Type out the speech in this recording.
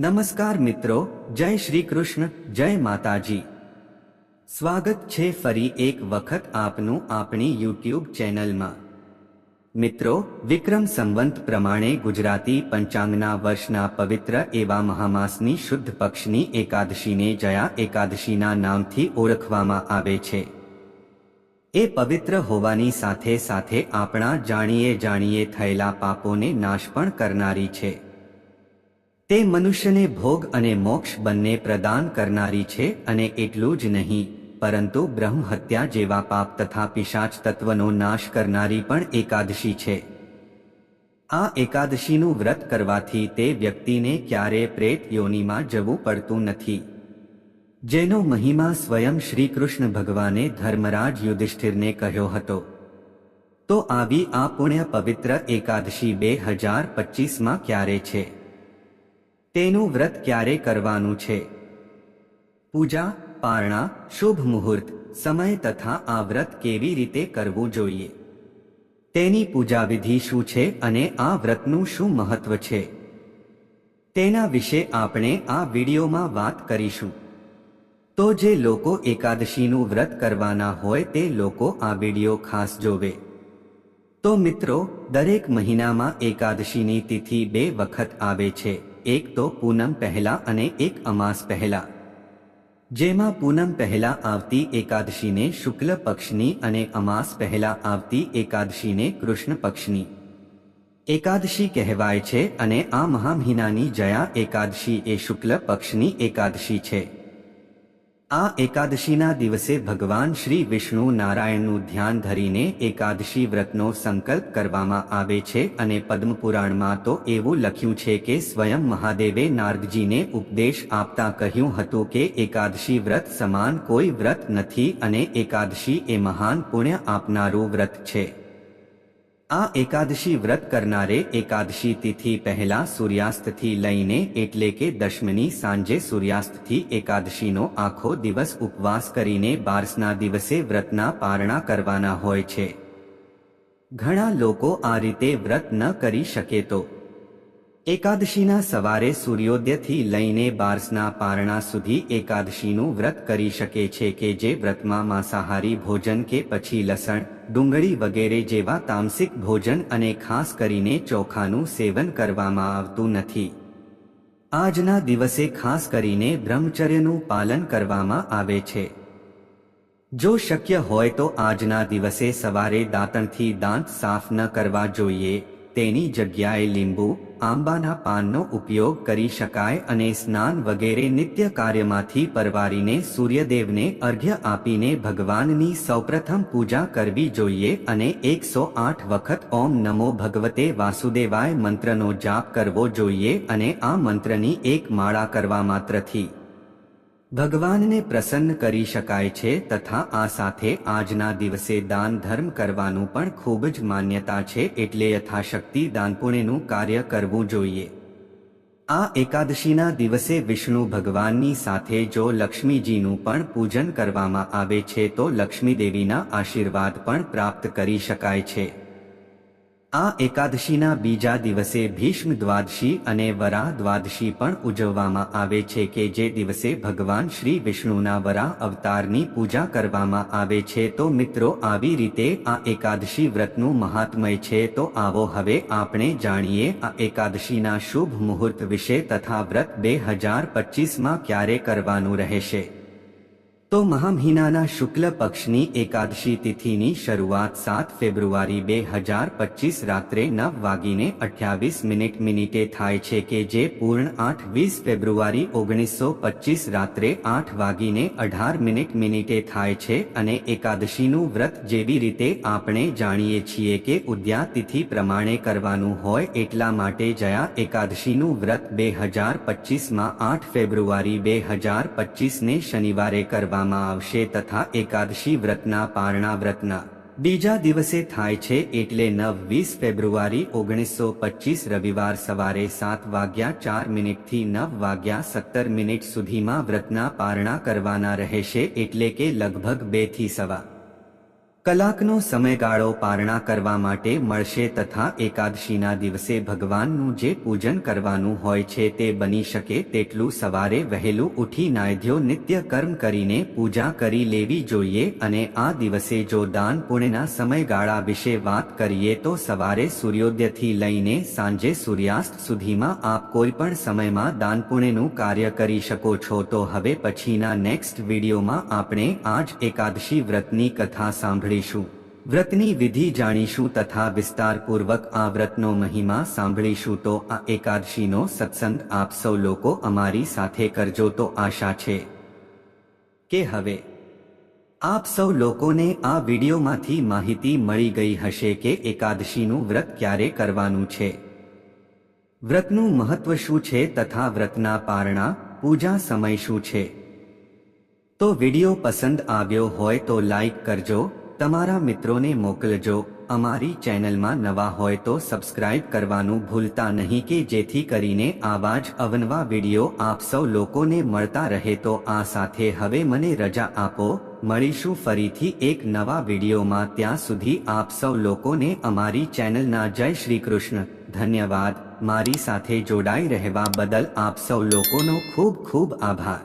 નમસ્કાર મિત્રો, જય શ્રી કૃષ્ણ, જય માતાજી. સ્વાગત છે ફરી એક વખત આપનું આપણી યુટ્યુબ ચેનલમાં. મિત્રો, વિક્રમ સંવંત પ્રમાણે ગુજરાતી પંચાંગના વર્ષના પવિત્ર એવા મહામાસની શુદ્ધ પક્ષની એકાદશીને જયા એકાદશીના નામથી ઓળખવામાં આવે છે. એ પવિત્ર હોવાની સાથે સાથે આપણા જાણીએ જાણીએ થયેલા પાપોને નાશ પણ કરનારી છે. તે મનુષ્યને ભોગ અને મોક્ષ બંને પ્રદાન કરનારી છે અને એટલું જ નહીં, પરંતુ બ્રહ્મ હત્યા જેવા પાપ તથા પિશાચ તત્વનો નાશ કરનારી પણ એકાદશી છે. આ એકાદશીનું વ્રત કરવાથી તે વ્યક્તિને ક્યારે પ્રેત યોનિમાં જવું પડતું નથી. જેનો મહિમા સ્વયં શ્રી કૃષ્ણ ભગવાને ધર્મરાજ યુધિષ્ઠિરને કહ્યો હતો. તો આવી આ પુણ્ય પવિત્ર એકાદશી બે હજાર પચીસમાં ક્યારે છે? તેનું વ્રત ક્યારે કરવાનું છે? પૂજા, પારણા, શુભ મુહૂર્ત, સમય તથા આ વ્રત કેવી રીતે કરવું જોઈએ? તેની પૂજા વિધિ શું છે અને આ વ્રતનું શું મહત્વ છે? તેના વિશે આપણે આ વિડીયોમાં વાત કરીશું. તો જે લોકો એકાદશીનું વ્રત કરવાના હોય તે લોકો આ વીડિયો ખાસ જોવે. તો મિત્રો, દરેક મહિનામાં એકાદશીની તિથિ બે વખત આવે છે. એક તો પૂનમ પહેલા અને એક અમાસ પહેલા. જેમાં પૂનમ પહેલા આવતી એકાદશીને શુક્લ પક્ષની અને અમાસ પહેલા આવતી એકાદશીને કૃષ્ણ પક્ષની. એકાદશી કહેવાય છે અને આ મહામહિનાની જયા એકાદશી એ શુક્લ પક્ષની એકાદશી છે. આ એકાદશીના દિવસે ભગવાન શ્રી વિષ્ણુ નારાયણનું ધ્યાન ધરીને એકાદશી વ્રતનો સંકલ્પ કરવામાં આવે છે અને પદ્મપુરાણમાં તો એવું લખ્યું છે કે સ્વયં મહાદેવે નારદજીને ઉપદેશ આપતા કહ્યું હતું કે એકાદશી વ્રત સમાન કોઈ વ્રત નથી અને એકાદશી એ મહાન પુણ્ય આપનારું વ્રત છે. આ એકાદશી વ્રત કરનારે એકાદશી તિથિ પહેલા સૂર્યાસ્તથી લઈને એટલે કે દશમની સાંજે સૂર્યાસ્તથી એકાદશીનો આખો દિવસ ઉપવાસ કરીને બારસના દિવસે વ્રતના પારણા કરવાના હોય છે. ઘણા લોકો આ રીતે વ્રત ન કરી શકે તો એકાદશીના સવારે સૂર્યોદયથી લઈને બારસના પારણા સુધી એકાદશીનું વ્રત કરી શકે છે કે જે વ્રતમાં માંસાહારી ભોજન કે પછી લસણ, ડુંગળી વગેરે જેવા તામસિક ભોજન અને ખાસ કરીને ચોખાનું સેવન કરવામાં આવતું નથી. આજના દિવસે ખાસ કરીને બ્રહ્મચર્યનું પાલન કરવામાં આવે છે. જો શક્ય હોય તો આજના દિવસે સવારે દાંતણથી દાંત સાફ ન કરવા જોઈએ. તેની જગ્યાએ લીંબુ, આંબાના પાનનો ઉપયોગ કરી શકાય અને સ્નાન વગેરે નિત્ય કાર્યમાંથી પરવારીને સૂર્યદેવને અર્ઘ્ય આપીને ભગવાનની સૌપ્રથમ પૂજા કરવી જોઈએ અને એકસો આઠ વખત ઓમ નમો ભગવતે વાસુદેવાય મંત્રનો જાપ કરવો જોઈએ અને આ મંત્રની એક માળા કરવા માત્રથી ભગવાનને પ્રસન્ન કરી શકાય છે તથા આ સાથે આજના દિવસે દાન ધર્મ કરવાનું પણ ખૂબ જ માન્યતા છે એટલે યથાશક્તિ દાનપુણ્યનું કાર્ય કરવું જોઈએ. આ એકાદશીના દિવસે વિષ્ણુ ભગવાનની સાથે જો લક્ષ્મીજીનું પણ પૂજન કરવામાં આવે છે તો લક્ષ્મીદેવીના આશીર્વાદ પણ પ્રાપ્ત કરી શકાય છે. આ એકાદશીના બીજા દિવસે ભીષ્મ દ્વાદશી અને વરા દ્વાદશી પણ ઉજવવામાં આવે છે કે જે દિવસે ભગવાન શ્રી વિષ્ણુના વરા અવતારની પૂજા કરવામાં આવે છે. તો મિત્રો, આવી રીતે આ એકાદશી વ્રતનું મહાત્મય છે. તો આવો હવે આપણે જાણીએ આ એકાદશીના શુભ મુહૂર્ત વિશે તથા વ્રત બે હજાર પચીસમાં ક્યારે કરવાનું રહેશે. તો મહામહિનાના શુક્લ પક્ષની એકાદશી તિથિની શરૂઆત સાત ફેબ્રુઆરી બે હજાર પચીસ રાત્રે નવ વાગીને અઠ્યાવીસ મિનિટ મિનિટે થાય છે કે જે પૂર્ણ આઠ વીસ ફેબ્રુઆરી ઓગણીસો પચીસ રાત્રે આઠ વાગીને અઢાર મિનિટ મિનિટે થાય છે અને એકાદશીનું વ્રત જેવી રીતે આપણે જાણીએ છીએ કે ઉદ્યા તિથિ પ્રમાણે કરવાનું હોય એટલા માટે જયા એકાદશીનું વ્રત બે હજાર પચીસમાં આઠ ફેબ્રુઆરી બે હજાર પચીસને શનિવારે કરવા કરવામાં આવશે તથા એકાદશી વ્રતના, પારણા વ્રતના. બીજા દિવસે થાય છે એટલે નવ વીસ ફેબ્રુઆરી ઓગણીસો પચીસ રવિવાર સવારે સાત વાગ્યા ચાર મિનિટથી નવ વાગ્યા સત્તર મિનિટ સુધીમાં વ્રતના, પારણા કરવાના રહેશે એટલે કે લગભગ બેથી સવા. કલાકનો સમયગાળો પારણા કરવા માટે મળશે તથા એકાદશીના દિવસે ભગવાનનું જે પૂજન કરવાનું હોય છે તે બની શકે તેટલું સવારે વહેલું ઉઠી નાયધ્યો નિત્ય કર્મ કરીને પૂજા કરી લેવી જોઈએ અને આ દિવસે જો દાન પુણ્યના સમયગાળા વિશે વાત કરીએ તો સવારે સૂર્યોદયથી લઈને સાંજે સૂર્યાસ્ત સુધીમાં આપ કોઈ પણ સમયમાં દાન પુણ્યનું કાર્ય કરી શકો છો. તો હવે પછીના નેક્સ્ટ વિડીયોમાં આપણે આજ એકાદશી વ્રતની કથા સાંભળીશું વ્રતની વિધિ જાણીશું તથા વિસ્તારપૂર્વક આ વ્રતનો મહિમા સાંભળીશું તો આ એકાદશીનો સત્સંગ આપ સૌ લોકો અમારી સાથે કરજો તો આશા છે. કે હવે, આપ સૌ લોકોને આ વિડીયોમાંથી માહિતી મળી ગઈ હશે કે એકાદશીનું વ્રત ક્યારે કરવાનું છે. વ્રતનું મહત્વ શું છે તથા વ્રતના પારણા, પૂજા સમય શું છે? તો વીડિયો પસંદ આવ્યો હોય તો લાઈક કરજો તમારા મિત્રોને મોકલજો. અમારી ચેનલમાં નવા હોય તો સબસ્ક્રાઇબ કરવાનું ભૂલતા નહીં કે જેથી કરીને આવા જ અવનવા વીડિયો આપ સૌ લોકોને મળતા રહે તો આ સાથે હવે મને રજા આપો. મળીશું ફરીથી એક નવા વિડીયોમાં. ત્યાં સુધી આપ સૌ લોકોને અમારી ચેનલના જય શ્રી કૃષ્ણ. ધન્યવાદ. મારી સાથે જોડાઈ રહેવા બદલ આપ સૌ લોકોનો ખૂબ ખૂબ આભાર.